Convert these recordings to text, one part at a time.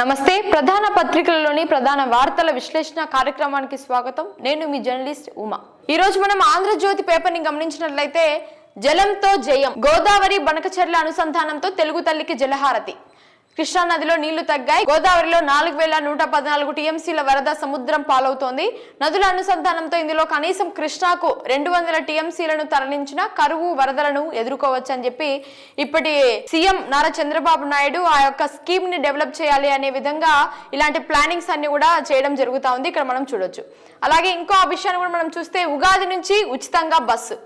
నమస్తే. ప్రధాన పత్రికలలోని ప్రధాన వార్తల విశ్లేషణ కార్యక్రమానికి స్వాగతం. నేను మీ జర్నలిస్ట్ ఉమా. ఈ రోజు మనం ఆంధ్రజ్యోతి పేపర్ని గమనించినట్లయితే జలంతో జయం గోదావరి బనకచెర్ల అనుసంధానంతో తెలుగు తల్లికి జలహారతి. కృష్ణా నదిలో నీళ్ళు తగ్గాయి. గోదావరిలో నాలుగు వేల నూట పద్నాలుగు టీఎంసీల వరద సముద్రం పాలవుతోంది. నదుల అనుసంధానంతో ఇందులో కనీసం కృష్ణాకు రెండు వందల టీఎంసీలను తరలించిన కరువు వరదలను ఎదుర్కోవచ్చని చెప్పి ఇప్పటి సీఎం నారా చంద్రబాబు నాయుడు ఆ యొక్క స్కీమ్ని డెవలప్ చేయాలి అనే విధంగా ఇలాంటి ప్లానింగ్స్ అన్ని కూడా చేయడం జరుగుతూ ఉంది. ఇక్కడ మనం చూడొచ్చు. అలాగే ఇంకో విషయాన్ని కూడా మనం చూస్తే ఉగాది నుంచి ఉచితంగా బస్సు.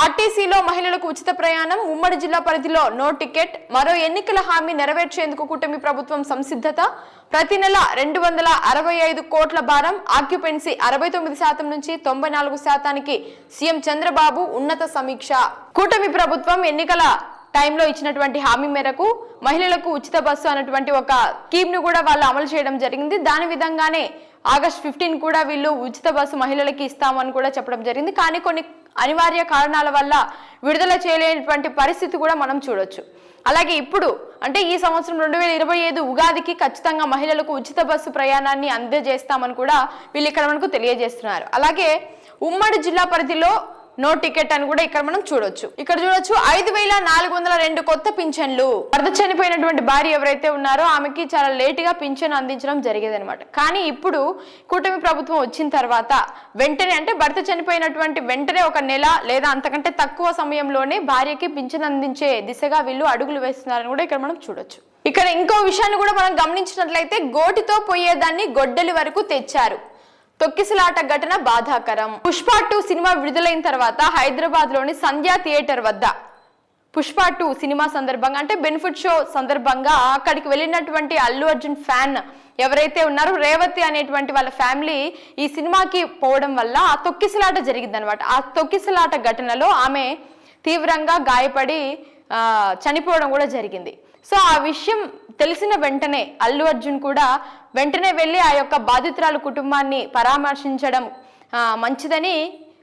ఆర్టీసీలో మహిళలకు ఉచిత ప్రయాణం ఉమ్మడి జిల్లా పరిధిలో నో టికెట్ మరో ఎన్నికల హామీ నెరవేర్చేందుకు కూటమి ప్రభుత్వం సంసిద్ధత. ప్రతి నెల రెండు వందల అరవై ఐదు కోట్ల భారం ఆక్యుపెన్సీ అరవై తొమ్మిది శాతం నుంచి తొంభై నాలుగు శాతానికి సీఎం చంద్రబాబు ఉన్నత సమీక్ష. కూటమి ప్రభుత్వం ఎన్నికల టైంలో ఇచ్చినటువంటి హామీ మేరకు మహిళలకు ఉచిత బస్సు అన్నటువంటి ఒక స్కీమ్ను కూడా వాళ్ళు అమలు చేయడం జరిగింది. దాని విధంగానే ఆగస్ట్ ఫిఫ్టీన్ కూడా వీళ్ళు ఉచిత బస్సు మహిళలకి ఇస్తామని కూడా చెప్పడం జరిగింది. కానీ కొన్ని అనివార్య కారణాల వల్ల విడుదల చేయలేనటువంటి పరిస్థితి కూడా మనం చూడొచ్చు. అలాగే ఇప్పుడు అంటే ఈ సంవత్సరం రెండు వేల ఇరవై ఐదు ఉగాదికి ఖచ్చితంగా మహిళలకు ఉచిత బస్సు ప్రయాణాన్ని అందజేస్తామని కూడా వీళ్ళు ఇక్కడ మనకు తెలియజేస్తున్నారు. అలాగే ఉమ్మడి జిల్లా పరిధిలో నో టికెట్ అని కూడా ఇక్కడ మనం చూడొచ్చు. ఇక్కడ చూడొచ్చు ఐదు వేల నాలుగు వందల రెండు కొత్త పింఛన్లు. భర్త చనిపోయినటువంటి భార్య ఎవరైతే ఉన్నారో ఆమెకి చాలా లేట్గా పింఛన్ అందించడం జరిగేది అనమాట కానీ ఇప్పుడు కూటమి ప్రభుత్వం వచ్చిన తర్వాత వెంటనే అంటే భర్త చనిపోయినటువంటి వెంటనే ఒక నెల లేదా అంతకంటే తక్కువ సమయంలోనే భార్యకి పింఛన్ అందించే దిశగా వీళ్ళు అడుగులు వేస్తున్నారని కూడా ఇక్కడ మనం చూడొచ్చు. ఇక్కడ ఇంకో విషయాన్ని కూడా మనం గమనించినట్లయితే గోటితో పోయేదాన్ని గొడ్డలి వరకు తెచ్చారు. తొక్కిసలాట ఘటన బాధాకరం. పుష్ప టూ సినిమా విడుదలైన తర్వాత హైదరాబాద్లోని సంధ్యా థియేటర్ వద్ద. పుష్ప టూ సినిమా సందర్భంగా అంటే బెనిఫిట్ షో సందర్భంగా అక్కడికి వెళ్ళినటువంటి అల్లు అర్జున్ ఫ్యాన్ ఎవరైతే ఉన్నారో రేవతి అనేటువంటి వాళ్ళ ఫ్యామిలీ ఈ సినిమాకి పోవడం వల్ల ఆ తొక్కిసలాట జరిగిందనమాట ఆ తొక్కిసలాట ఘటనలో ఆమె తీవ్రంగా గాయపడి చనిపోవడం కూడా జరిగింది. సో ఆ విషయం తెలిసిన వెంటనే అల్లు అర్జున్ కూడా వెంటనే వెళ్ళి ఆ యొక్క బాధితురాలు కుటుంబాన్ని పరామర్శించడం మంచిదని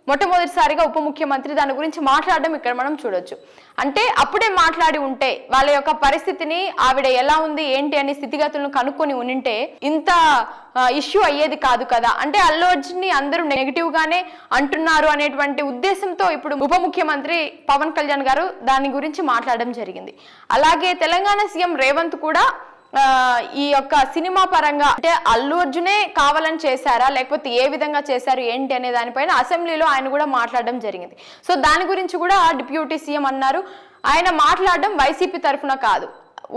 మొట్టమొదటిసారిగా ఉప ముఖ్యమంత్రి దాని గురించి మాట్లాడడం ఇక్కడ మనం చూడొచ్చు. అంటే అప్పుడే మాట్లాడి ఉంటే వాళ్ళ యొక్క పరిస్థితిని ఆవిడ ఎలా ఉంది ఏంటి అనే స్థితిగతులను కనుక్కొని ఉనింటే ఇంత ఇష్యూ అయ్యేది కాదు కదా. అంటే అల్లు అర్జున్ అందరూ నెగిటివ్ గానే అంటున్నారు అనేటువంటి ఉద్దేశంతో ఇప్పుడు ఉప ముఖ్యమంత్రి పవన్ కళ్యాణ్ గారు దాని గురించి మాట్లాడడం జరిగింది. అలాగే తెలంగాణ సీఎం రేవంత్ కూడా ఈ యొక్క సినిమా పరంగా అంటే అల్లు అర్జునే కావాలని చేశారా? లేకపోతే ఏ విధంగా చేశారు? ఏంటి అనే దానిపైన అసెంబ్లీలో ఆయన కూడా మాట్లాడడం జరిగింది. సో దాని గురించి కూడా డిప్యూటీ సీఎం అన్నారు. ఆయన మాట్లాడడం వైసీపీ తరఫున కాదు.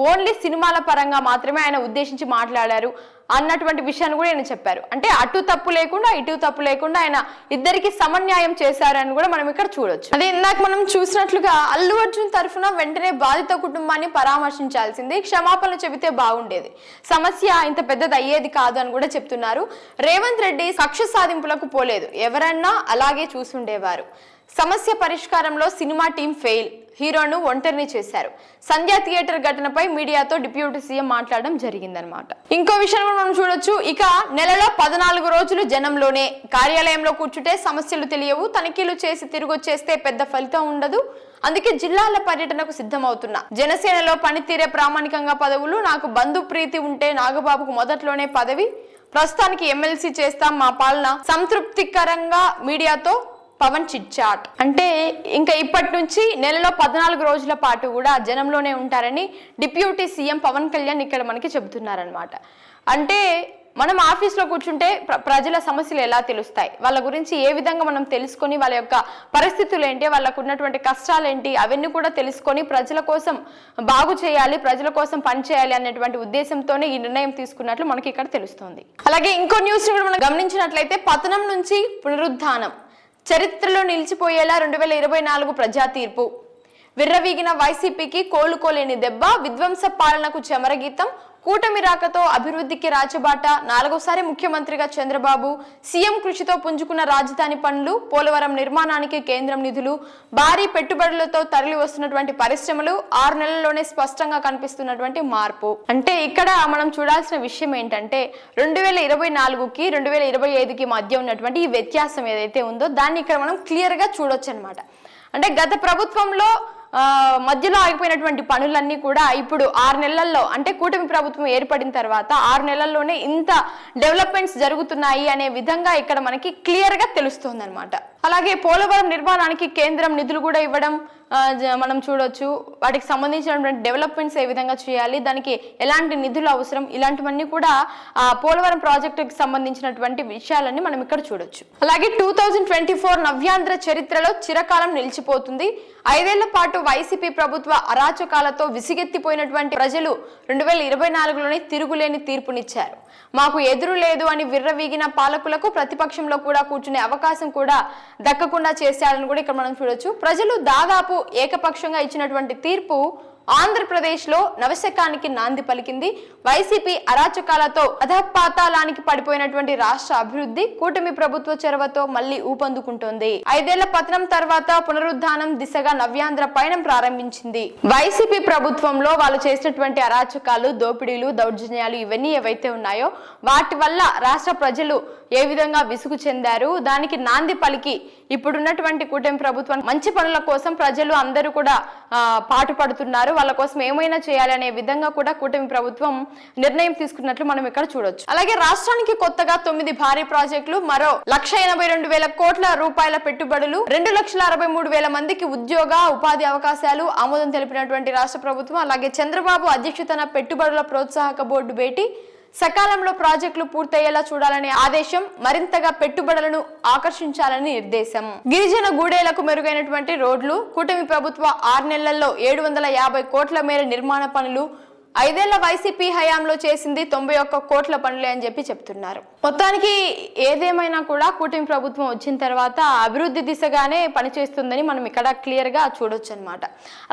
ఓన్లీ సినిమాల పరంగా మాత్రమే ఆయన ఉద్దేశించి మాట్లాడారు. అన్నటువంటి విషయాన్ని కూడా ఆయన చెప్పారు. అంటే అటు తప్పు లేకుండా ఇటు తప్పు లేకుండా ఆయన ఇద్దరికి సమన్యాయం చేశారని కూడా మనం ఇక్కడ చూడొచ్చు. అదే ఇందాక మనం చూసినట్లుగా అల్లు అర్జున్ తరఫున వెంటనే బాధిత కుటుంబాన్ని పరామర్శించాల్సింది. క్షమాపణలు చెబితే బాగుండేది. సమస్య ఇంత పెద్దది అయ్యేది కాదు అని కూడా చెప్తున్నారు. రేవంత్ రెడ్డి కక్ష సాధింపులకు పోలేదు. ఎవరన్నా అలాగే చూసుండేవారు. సమస్య పరిష్కారంలో సినిమా టీం ఫెయిల్. హీరోను ఒంటరిని చేశారు. సంధ్యా థియేటర్ ఘటనపై మీడియాతో డిప్యూటీ సీఎం మాట్లాడడం జరిగిందనమాట ఇంకో విషయం మనం చూడొచ్చు. ఇక నెలలో పద్నాలుగు రోజులు జనంలోనే. కార్యాలయంలో కూర్చుంటే సమస్యలు తెలియవు. తనిఖీలు చేసి తిరిగొచ్చేస్తే పెద్ద ఫలితం ఉండదు. అందుకే జిల్లాల పర్యటనకు సిద్ధమవుతున్నా. జనసేనలో పనితీరే ప్రామాణికంగా పదవులు నాకు బంధు ప్రీతి ఉంటే నాగబాబుకు మొదట్లోనే పదవి. ప్రస్తుతానికి ఎమ్మెల్సీ చేస్తాం మా పాలన. సంతృప్తికరంగా మీడియాతో పవన్ చిట్చాట్. అంటే ఇంకా ఇప్పటి నుంచి నెలలో పద్నాలుగు రోజుల పాటు కూడా జనంలోనే ఉంటారని డిప్యూటీ సీఎం పవన్ కళ్యాణ్ ఇక్కడ మనకి చెబుతున్నారనమాట అంటే మనం ఆఫీస్లో కూర్చుంటే ప్ర- ప్రజల సమస్యలు ఎలా తెలుస్తాయి? వాళ్ళ గురించి ఏ విధంగా మనం తెలుసుకొని వాళ్ళ యొక్క పరిస్థితులు ఏంటి? వాళ్ళకు ఉన్నటువంటి కష్టాలు ఏంటి? అవన్నీ కూడా తెలుసుకొని ప్రజల కోసం బాగు చేయాలి ప్రజల కోసం పని చేయాలి అనేటువంటి ఉద్దేశంతోనే ఈ నిర్ణయం తీసుకున్నట్లు మనకి ఇక్కడ తెలుస్తుంది. అలాగే ఇంకో న్యూస్ కూడా మనం గమనించినట్లయితే పతనం నుంచి పునరుద్ధానం. చరిత్రలో నిలిచిపోయేలా రెండు వేల ఇరవై నాలుగు ప్రజా తీర్పు విర్రవీగిన వైసీపీకి కోలుకోలేని దెబ్బ విధ్వంస పాలనకు చెమరగీతం. కూటమి రాకతో అభివృద్ధికి రాచబాట నాలుగోసారి ముఖ్యమంత్రిగా చంద్రబాబు. సీఎం కృషితో పుంజుకున్న రాజధాని పనులు పోలవరం నిర్మాణానికి కేంద్రం నిధులు భారీ పెట్టుబడులతో తరలి వస్తున్నటువంటి పరిశ్రమలు ఆరు నెలల్లోనే స్పష్టంగా కనిపిస్తున్నటువంటి మార్పు. అంటే ఇక్కడ మనం చూడాల్సిన విషయం ఏంటంటే రెండు వేల ఇరవై నాలుగుకి రెండు వేల ఇరవై ఐదుకి మధ్య ఉన్నటువంటి ఈ వ్యత్యాసం ఏదైతే ఉందో దాన్ని ఇక్కడ మనం క్లియర్గా చూడొచ్చు అనమాట అంటే గత ప్రభుత్వంలో మధ్యలో ఆగిపోయినటువంటి పనులన్నీ కూడా ఇప్పుడు ఆరు నెలల్లో అంటే కూటమి ప్రభుత్వం ఏర్పడిన తర్వాత ఆరు నెలల్లోనే ఇంత డెవలప్మెంట్స్ జరుగుతున్నాయి అనే విధంగా ఇక్కడ మనకి క్లియర్గా తెలుస్తుంది అనమాట అలాగే పోలవరం నిర్మాణానికి కేంద్రం నిధులు కూడా ఇవ్వడం మనం చూడొచ్చు. వాటికి సంబంధించినటువంటి డెవలప్మెంట్స్ ఏ విధంగా చేయాలి దానికి ఎలాంటి నిధులు అవసరం ఇలాంటివన్నీ కూడా ఆ పోలవరం ప్రాజెక్టుకి సంబంధించినటువంటి విషయాలన్నీ మనం ఇక్కడ చూడొచ్చు. అలాగే two thousand twenty four Navyandhra చరిత్రలో చిరకాలం నిలిచిపోతుంది. ఐదేళ్ళ పాటు వైసీపీ ప్రభుత్వ అరాచకాలతో విసిగెత్తిపోయినటువంటి ప్రజలు రెండు వేల ఇరవై నాలుగులోనే తిరుగులేని తీర్పునిచ్చారు. మాకు ఎదురు లేదు అని విర్రవీగిన పాలకులకు ప్రతిపక్షంలో కూడా కూర్చునే అవకాశం కూడా దక్కకుండా చేశారని కూడా ఇక్కడ మనం చూడొచ్చు. ప్రజలు దాదాపు ఏకపక్షంగా ఇచ్చినటువంటి తీర్పు ఆంధ్రప్రదేశ్లో నవశకానికి నాంది పలికింది. వైసీపీ అరాచకాలతో అధపాతాళానికి పడిపోయినటువంటి రాష్ట్ర అభివృద్ధి కూటమి ప్రభుత్వ చొరవతో మళ్ళీ ఊపందుకుంటోంది. ఐదేళ్ళ పతనం తర్వాత పునరుద్ధానం దిశగా నవ్యాంధ్ర పయనం ప్రారంభించింది. వైసీపీ ప్రభుత్వంలో వాళ్ళు చేసినటువంటి అరాచకాలు దోపిడీలు దౌర్జన్యాలు ఇవన్నీ ఏవైతే ఉన్నాయో వాటి వల్ల రాష్ట్ర ప్రజలు ఏ విధంగా విసుగు చెందారు? దానికి నాంది పలికి ఇప్పుడున్నటువంటి కూటమి ప్రభుత్వం మంచి పనుల కోసం ప్రజలు అందరూ కూడా పాటు పాటుపడుతున్నారు. వాళ్ళ కోసం ఏమైనా చేయాలనే విధంగా కూడా కూటమి ప్రభుత్వం నిర్ణయం తీసుకున్నట్లు మనం ఇక్కడ చూడొచ్చు. అలాగే రాష్ట్రానికి కొత్తగా తొమ్మిది భారీ ప్రాజెక్టులు మరో లక్ష ఎనభై రెండు వేల కోట్ల రూపాయల పెట్టుబడులు రెండు లక్షల అరవై మూడు వేల మందికి ఉద్యోగ ఉపాధి అవకాశాలు ఆమోదం తెలిపినటువంటి రాష్ట్ర ప్రభుత్వం అలాగే చంద్రబాబు అధ్యక్షతన పెట్టుబడుల ప్రోత్సాహక బోర్డు భేటీ సకాలంలో ప్రాజెక్టులు పూర్తయ్యేలా చూడాలనే ఆదేశం మరింతగా పెట్టుబడులను ఆకర్షించాలని నిర్దేశం. గిరిజన గూడేలకు మెరుగైనటువంటి రోడ్లు కూటమి ప్రభుత్వ ఆరు నెలల్లో ఏడు వందల యాభై కోట్ల మేర నిర్మాణ పనులు ఐదేళ్ళ వైసీపీ హయాంలో చేసింది తొంభై ఒక్క కోట్ల పనులే అని చెప్పి చెప్తున్నారు. మొత్తానికి ఏదేమైనా కూడా కూటమి ప్రభుత్వం వచ్చిన తర్వాత అభివృద్ధి దిశగానే పనిచేస్తుందని మనం ఇక్కడ క్లియర్గా చూడొచ్చు అనమాట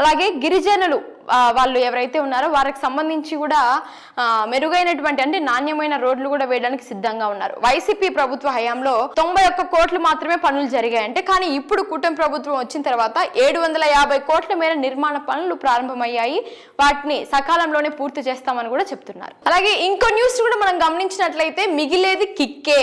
అలాగే గిరిజనులు వాళ్ళు ఎవరైతే ఉన్నారో వారికి సంబంధించి కూడా మెరుగైనటువంటి అంటే నాణ్యమైన రోడ్లు కూడా వేయడానికి సిద్ధంగా ఉన్నారు. వైసీపీ ప్రభుత్వ హయాంలో తొంభై ఒక్క కోట్లు మాత్రమే పనులు జరిగాయి అంటే కానీ ఇప్పుడు కూటమి ప్రభుత్వం వచ్చిన తర్వాత ఏడు వందల యాభై కోట్ల మేర నిర్మాణ పనులు ప్రారంభమయ్యాయి. వాటిని సకాలంలోనే పూర్తి చేస్తామని కూడా చెప్తున్నారు. అలాగే ఇంకో న్యూస్ కూడా మనం గమనించినట్లయితే మిగిలేది కిక్కే.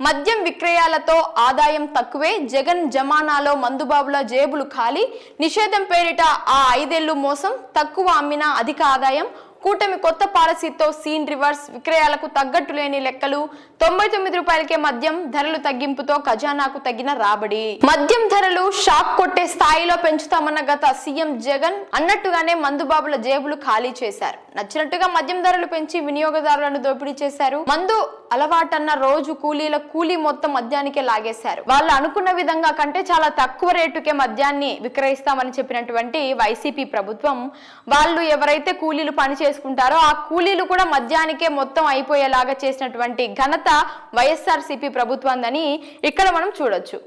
మద్యం విక్రయాలతో ఆదాయం తక్కువే జగన్ జమానాలో మందుబాబుల జేబులు ఖాళీ. నిషేధం పేరిట ఆ ఐదేళ్ళు మోసం తక్కువ అమ్మిన అధిక ఆదాయం కూటమి కొత్త పాలసీతో సీన్ రివర్స్. విక్రయాలకు తగ్గట్టు లేని లెక్కలు. తొంభై తొమ్మిది రూపాయలకే మద్యం ధరలు తగ్గింపుతో ఖజానాకు తగిన రాబడి. మద్యం ధరలు షాక్ కొట్టే స్థాయిలో పెంచుతామన్న గత సీఎం జగన్ అన్నట్టుగానే మందుబాబుల జేబులు ఖాళీ చేశారు. నచ్చినట్టుగా మద్యం ధరలు పెంచి వినియోగదారులను దోపిడీ చేశారు. మందు అలవాటన్న రోజు కూలీల కూలీ మొత్తం మద్యానికే లాగేశారు. వాళ్ళు అనుకున్న విధంగా కంటే చాలా తక్కువ రేటుకే మద్యాన్ని విక్రయిస్తామని చెప్పినటువంటి వైసీపీ ప్రభుత్వం వాళ్ళు ఎవరైతే కూలీలు పని చేసుకుంటారో ఆ కూలీలు కూడా మద్యానికే మొత్తం అయిపోయేలాగా చేసినటువంటి ఘనత వైఎస్ఆర్ సిపి ప్రభుత్వందని ఇక్కడ మనం చూడొచ్చు.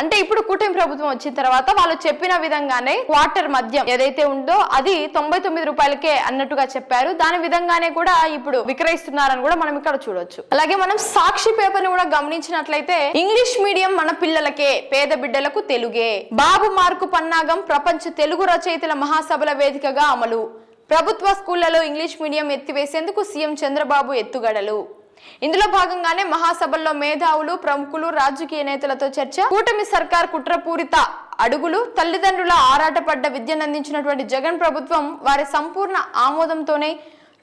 అంటే ఇప్పుడు కూటమి ప్రభుత్వం వచ్చిన తర్వాత వాళ్ళు చెప్పిన విధంగానే క్వార్టర్ మద్యం ఏదైతే ఉందో అది తొంభై తొమ్మిది రూపాయలకే అన్నట్టుగా చెప్పారు. దాని విధంగానే కూడా ఇప్పుడు విక్రయిస్తున్నారని కూడా మనం ఇక్కడ చూడొచ్చు. అలాగే మనం సాక్షి పేపర్ని కూడా గమనించినట్లయితే ఇంగ్లీష్ మీడియం మన పిల్లలకే పేద బిడ్డలకు తెలుగే. బాబు మార్కు పన్నాగం ప్రపంచ తెలుగు రచయితల మహాసభల వేదికగా అమలు. ప్రభుత్వ స్కూళ్ళలో ఇంగ్లీష్ మీడియం ఎత్తివేసేందుకు సీఎం చంద్రబాబు ఎత్తుగడలు. ఇందులో భాగంగానే మహాసభల్లో మేధావులు ప్రముఖులు రాజకీయ నేతలతో చర్చ కూటమి సర్కార్ కుట్రపూరిత అడుగులు తల్లిదండ్రుల ఆరాటపడ్డ విద్యను అందించినటువంటి జగన్ ప్రభుత్వం వారి సంపూర్ణ ఆమోదంతోనే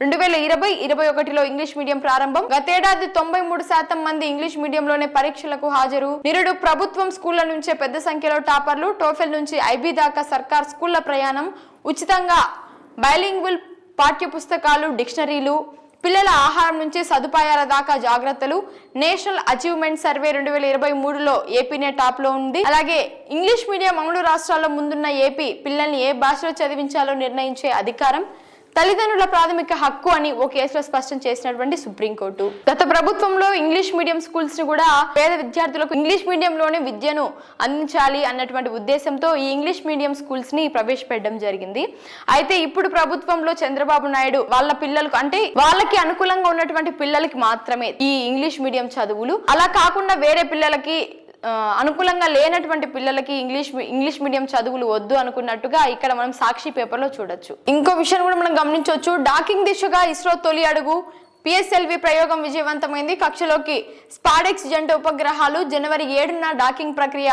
రెండు వేల ఇరవై ఇరవై ఒకటిలో ఇంగ్లీష్ మీడియం ప్రారంభం. గతేడాది తొంభై మూడు శాతం మంది ఇంగ్లీష్ మీడియంలోనే పరీక్షలకు హాజరు. నిరుడు ప్రభుత్వం స్కూళ్ళ నుంచే పెద్ద సంఖ్యలో టాపర్లు టోఫెల్ నుంచి ఐబీ దాకా సర్కార్ స్కూళ్ళ ప్రయాణం ఉచితంగా బైలింగ్వల్ పాఠ్య పుస్తకాలు డిక్షనరీలు పిల్లల ఆహారం నుంచి సదుపాయాల దాకా జాగ్రత్తలు. నేషనల్ అచీవ్మెంట్ సర్వే రెండు వేల ఇరవై మూడులో ఏపీనే టాప్లో ఉంది. అలాగే ఇంగ్లీష్ మీడియం అమలు రాష్ట్రాల్లో ముందున్న ఏపీ పిల్లల్ని ఏ భాషలో చదివించాలో నిర్ణయించే అధికారం. తల్లిదండ్రుల ప్రాథమిక హక్కు అని ఓ కేసులో స్పష్టం చేసినటువంటి సుప్రీంకోర్టు. గత ప్రభుత్వంలో ఇంగ్లీష్ మీడియం స్కూల్స్ని కూడా పేద విద్యార్థులకు ఇంగ్లీష్ మీడియంలోనే విద్యను అందించాలి అన్నటువంటి ఉద్దేశంతో ఈ ఇంగ్లీష్ మీడియం స్కూల్స్ని ప్రవేశపెట్టడం జరిగింది. అయితే ఇప్పుడు ప్రభుత్వంలో చంద్రబాబు నాయుడు వాళ్ళ పిల్లలకు అంటే వాళ్ళకి అనుకూలంగా ఉన్నటువంటి పిల్లలకి మాత్రమే ఈ ఇంగ్లీష్ మీడియం చదువులు. అలా కాకుండా వేరే పిల్లలకి అనుకూలంగా లేనటువంటి పిల్లలకి ఇంగ్లీష్ ఇంగ్లీష్ మీడియం చదువులు వద్దు అనుకున్నట్టుగా ఇక్కడ మనం సాక్షి పేపర్లో చూడొచ్చు. ఇంకో విషయం కూడా మనం గమనించవచ్చు డాకింగ్ దిశగా ఇస్రో తొలి అడుగు పిఎస్ఎల్వి ప్రయోగం విజయవంతమైంది. కక్షలోకి స్పాడెక్స్ జంట ఉపగ్రహాలు జనవరి ఏడున డాకింగ్ ప్రక్రియ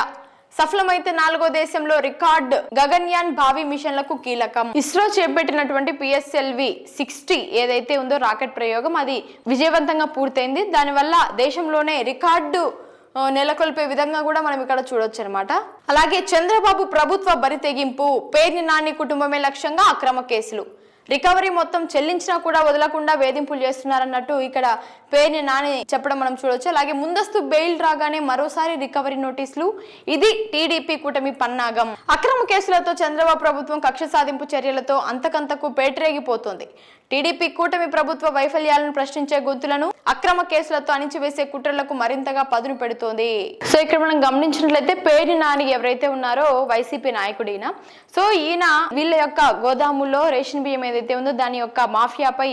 సఫలమైతే నాలుగో దేశంలో రికార్డ్ గగన్యాన్ భావి మిషన్లకు కీలకం. ఇస్రో చేపట్టినటువంటి పిఎస్ఎల్వి సిక్స్టీ ఏదైతే ఉందో రాకెట్ ప్రయోగం అది విజయవంతంగా పూర్తయింది. దానివల్ల దేశంలోనే రికార్డు నెలకొల్పే విధంగా కూడా మనం ఇక్కడ చూడొచ్చు అనమాట అలాగే చంద్రబాబు ప్రభుత్వ బరి తెగింపు పేర్ని నాని కుటుంబమే లక్ష్యంగా అక్రమ కేసులు. రికవరీ మొత్తం చెల్లించినా కూడా వదలకుండా వేధింపులు చేస్తున్నారన్నట్టు ఇక్కడ పేరుని నాని చెప్పడం మనం చూడొచ్చు. అలాగే ముందస్తు బెయిల్ రాగానే మరోసారి రికవరీ నోటీసులు. ఇది టీడీపీ కూటమి పన్నాగం. అక్రమ కేసులతో చంద్రబాబు ప్రభుత్వం కక్ష సాధింపు చర్యలతో అంతకంతకు పేటరేగిపోతోంది. టీడీపీ కూటమి ప్రభుత్వ వైఫల్యాలను ప్రశ్నించే గొంతులను అక్రమ కేసులతో అణిచివేసే కుట్రలకు మరింతగా పదును పెడుతోంది. సో ఇక్కడ మనం గమనించినట్లయితే పేరు నాని ఎవరైతే ఉన్నారో వైసీపీ నాయకుడు ఈయన సో ఈయన వీళ్ళ యొక్క గోదాముల్లో రేషన్ బియ్యం ఏదైతే ఉందో దాని యొక్క మాఫియాపై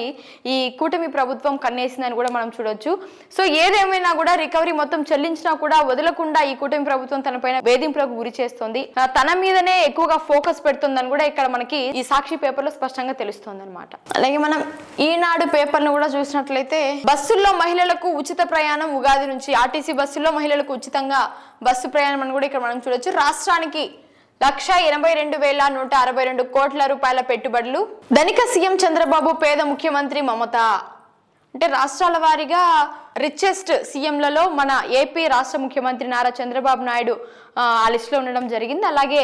ఈ కూటమి ప్రభుత్వం కన్నేసిందని కూడా మనం చూడొచ్చు. సో ఏదేమైనా కూడా రికవరీ మొత్తం చెల్లించినా కూడా వదలకుండా ఈ కూటమి ప్రభుత్వం తనపైన వేధింపులకు గురి చేస్తుంది. తన మీదనే ఎక్కువగా ఫోకస్ పెడుతుందని కూడా ఇక్కడ మనకి ఈ సాక్షి పేపర్లో స్పష్టంగా తెలుస్తుంది అనమాట అలాగే మనం ఈనాడు పేపర్ను కూడా చూసినట్లయితే బస్సుల్లో మహిళలకు ఉచిత ప్రయాణం ఉగాది నుంచి ఆర్టీసీ బస్సుల్లో మహిళలకు ఉచితంగా బస్సు ప్రయాణం అని కూడా ఇక్కడ మనం చూడొచ్చు. రాష్ట్రానికి లక్ష ఎనభై రెండు వేల నూట అరవై రెండు కోట్ల రూపాయల పెట్టుబడులు. ధనిక సీఎం చంద్రబాబు పేద ముఖ్యమంత్రి మమత. అంటే రాష్ట్రాల వారీగా రిచెస్ట్ సీఎంలలో మన ఏపీ రాష్ట్ర ముఖ్యమంత్రి నారా చంద్రబాబు నాయుడు ఆ, లిస్టులో ఉండడం జరిగింది. అలాగే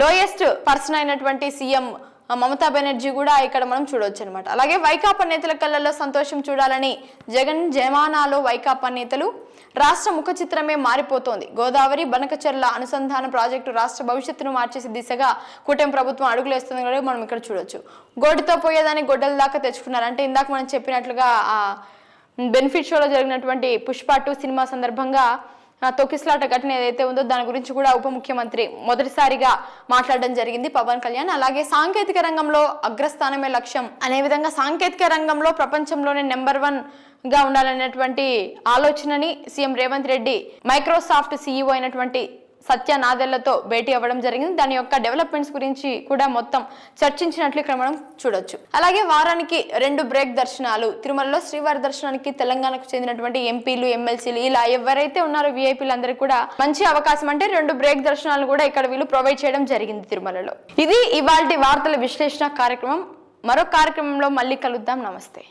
లోయెస్ట్ పర్సన్ అయినటువంటి సీఎం మమతా బెనర్జీ కూడా ఇక్కడ మనం చూడొచ్చు అనమాట అలాగే వైకాపా నేతల కళ్ళల్లో సంతోషం చూడాలని జగన్ జమానాలో వైకాపా నేతలు రాష్ట్ర ముఖ చిత్రమే మారిపోతోంది. గోదావరి బనకచర్ల అనుసంధాన ప్రాజెక్టు రాష్ట్ర భవిష్యత్తును మార్చేసే దిశగా కూటమి ప్రభుత్వం అడుగులేస్తుంది కూడా మనం ఇక్కడ చూడొచ్చు. గోటితో పోయేదాన్ని గొడ్డల దాకా తెచ్చుకున్నారు. అంటే ఇందాక మనం చెప్పినట్లుగా బెనిఫిట్ షోలో జరిగినటువంటి పుష్ప టూ సినిమా సందర్భంగా తొక్కిసలాట ఘటన ఏదైతే ఉందో దాని గురించి కూడా ఉప ముఖ్యమంత్రి మొదటిసారిగా మాట్లాడడం జరిగింది. పవన్ కళ్యాణ్ అలాగే సాంకేతిక రంగంలో అగ్రస్థానమే లక్ష్యం. అనే విధంగా సాంకేతిక రంగంలో ప్రపంచంలోనే నెంబర్ వన్గా ఉండాలనేటువంటి ఆలోచనని CM Revanth Reddy Microsoft CEO అయినటువంటి సత్య నాదెళ్ళతో భేటీ అవ్వడం జరిగింది. దాని యొక్క డెవలప్మెంట్స్ గురించి కూడా మొత్తం చర్చించినట్లు ఇక్కడ మనం చూడొచ్చు. అలాగే వారానికి రెండు బ్రేక్ దర్శనాలు. తిరుమలలో శ్రీవారి దర్శనానికి తెలంగాణకు చెందినటువంటి ఎంపీలు ఎమ్మెల్సీలు ఇలా ఎవరైతే ఉన్నారో విఐపీలు అందరికీ కూడా మంచి అవకాశం అంటే రెండు బ్రేక్ దర్శనాలు కూడా ఇక్కడ వీళ్ళు ప్రొవైడ్ చేయడం జరిగింది తిరుమలలో. ఇది ఇవాళ వార్తల విశ్లేషణ కార్యక్రమం. మరో కార్యక్రమంలో మళ్ళీ కలుద్దాం. నమస్తే.